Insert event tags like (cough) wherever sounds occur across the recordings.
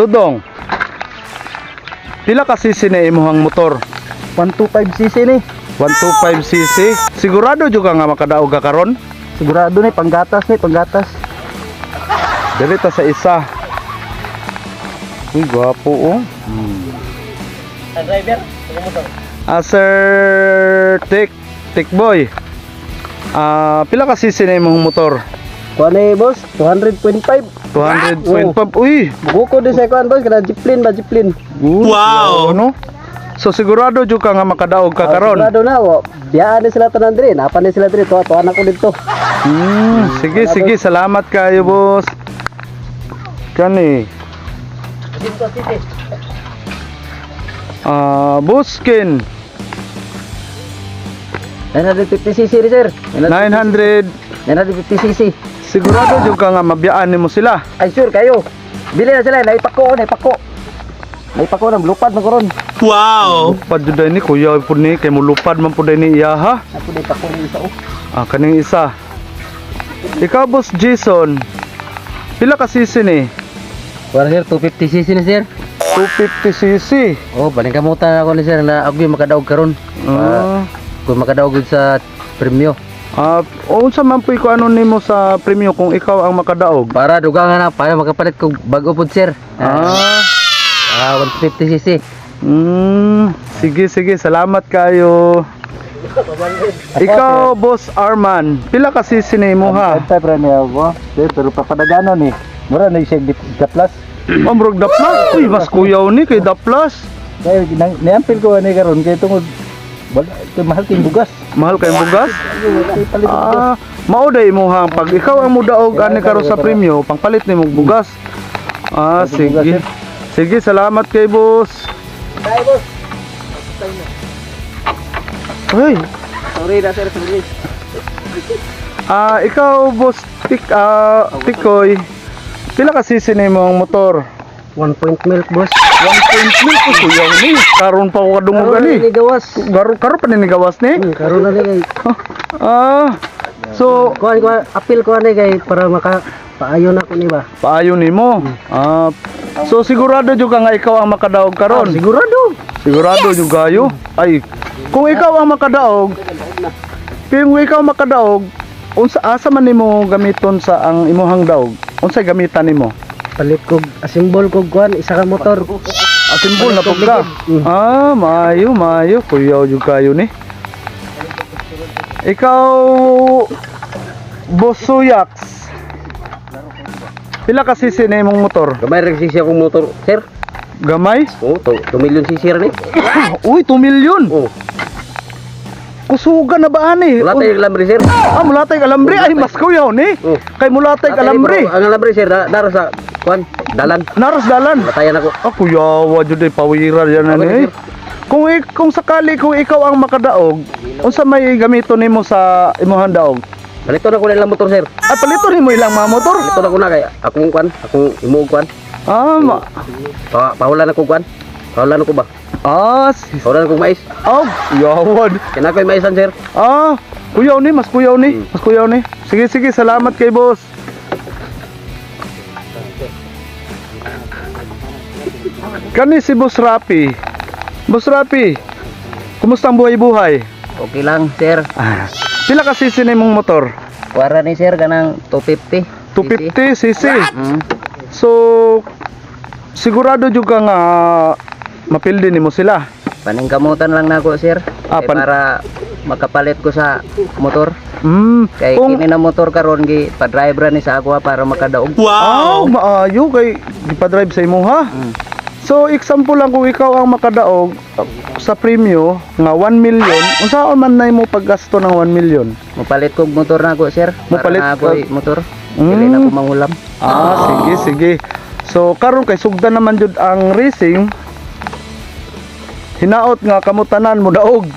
Dudong. Pila ka cc na imuhang motor? 125cc ni. 125cc. Sigurado juga nga makadaog ka karon? Sigurado ni panggatas ni, panggatas. Dili ta sa isa. Uy, gwapo oh. Ang driver, motor. Ah, Sir Tik, Tik Boy. Ah, pila ka cc na imong motor? Kuha ni boss, 225. 225. Uy, Buko din sa kuan boss, kada jiplin ba jiplin. wow. Ano? So sigurado jud ka nga makadaog ka karon. Sigurado na, wo. Biyaan ni sila tanan diri, napa ni sila diri, tuwa tuwa na ko dito. Hmm, sige sige, salamat kayo, boss. Kani. Dito city. Ah, Buskin 950cc ri sir. 900. 950cc. Sigurado jud ka nga mabiyaan nimo sila. Ay sure kayo. Bili na sila, naipako, naipako. Naipako ng lupad man karon. Lupad jud ni kuya pud ni kay mulupad man pud ni iya ha. Ako naipako ni isa oh. Ah, kaning isa. Ikaw, boss Jason. Pila ka cc ni? Para sir, 250cc ni sir. 250cc. Oh, baling kamutan ako ni sir na ako yung makadaog karon. Ah. Kung makadaog sa premyo. Ah, unsa man puy ko ano nimo sa premyo kung ikaw ang makadaog? Para dugangan na para makapalit ko bago pod sir. Ah. Ah, 150cc. Mm, sige sige, salamat kayo. Ikaw, boss Arman, pila ka cc na imo ha? Type ra niya ako. Pero papadagano ni. Mura na siya plus. Omrog da plus. Uy, mas kuyaw ni kay da plus. Kaya niampil ko ani karon kay tungod wala kay mahal king bugas. Mahal kay bugas? Ah, mao day mo ha pag ikaw ang mudaog ani karon sa premyo, pangpalit nimo og bugas. Ah, sige. Sige, salamat kay boss. Kay boss. Hoy, Sorry na sir, sorry. ah ikaw boss Tik ah Tikoy. Pila ka cc nimo ang motor? 1 point milk boss. 1.3 ko kuyaw ni. Karon pa ko kadungog ani. Ni gawas. Garo karo pa ni gawas ni. Hmm, karon na ni (laughs) Ah. So, kuan ko appeal ko ani kay para maka paayo na ko ni ba. paayo nimo. Ah, so sigurado jud ka nga ikaw ang makadaog karon. Sigurado. Sigurado jud kayo. Ay, kung ikaw ang makadaog, kung ikaw makadaog, unsa asa man nimo gamiton sa ang imuhang daog? Unsa gamitan nimo? Palit ko asimbol ko kuan isa ka motor. Asimbol na pagka. Ah, maayo, maayo. Kuyaw jud kayo ni. Ikaw, Bosuyaks. Pila ka cc na imong motor? Gamay ra sisi akong motor, sir. Gamay? Oh, 2 million sisi ra ni. (coughs) Uy, 2 million. Oh, Kusugan na ba ani? wala tayo lambre sir. Ah, mulatay kalambre ay mas kuyaw ni. Oh. Kay mulatay kalambre. Ang lambre sir, da- daro sa kuan, dalan. Naras dalan. Batayan ako. Ah, kuyawa jud ay pawira yan ani. Okay, eh. Kung kung sakali kung ikaw ang makadaog, unsa may gamito nimo sa imong daog? Palito na ko na ilang motor sir. Ay palito nimo ilang mga motor. Palito na ko na kay akong kuan, akong imuog kuan. Ah, ma Pa pahulan ako kuan. Pahulan ako ba? ah, si- Pahulan ako mais. oh, yawad. Kina ko maisan sir. Ah, kuyaw ni, mas kuyaw ni, mas kuyaw ni. Sige, sige, salamat kay boss. Kani si Boss Rapi. Boss Rapi, kumusta ang buhay-buhay? Okay lang sir. Ah, pila ka cc na imong motor? Wara ni sir kanang 250. 250 cc. Mm. So, sigurado jud ka nga mapildi nimo sila. Paningkamutan lang nako sir. Ah, pan- para makapalit ko sa motor. Mm, Kay kung kini na motor karon gi pa-driver ni sa ako ah, para makadaog. Wow! maayo kay gipa-drive sa imo ha. Mm. So example lang kung ikaw ang makadaog uh, sa premyo nga 1 million, unsaon man na mo paggasto ng 1 million? Mapalit kog motor na ako sir. Mapalit para na ako ka- motor. Mm. Dili na ko mangulam. Ah, sige, sige. So karon kay sugdan naman jud ang racing. Hinaot nga kamutanan mo daog.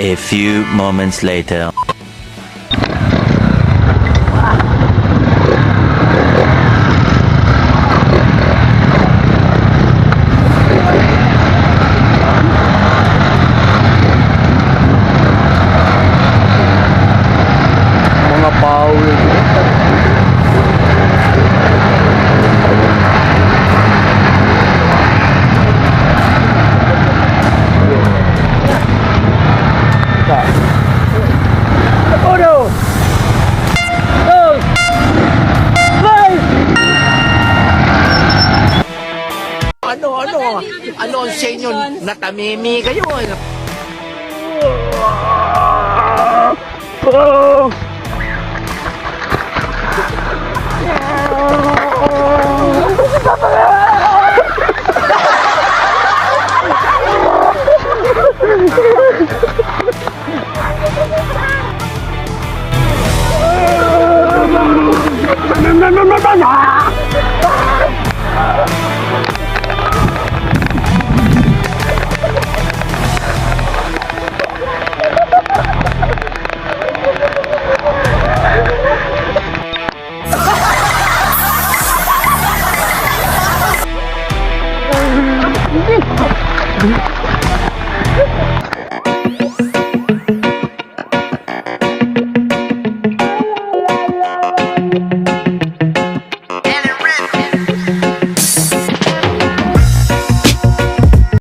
A few moments later. Natamimi kayo. Oh! No, no.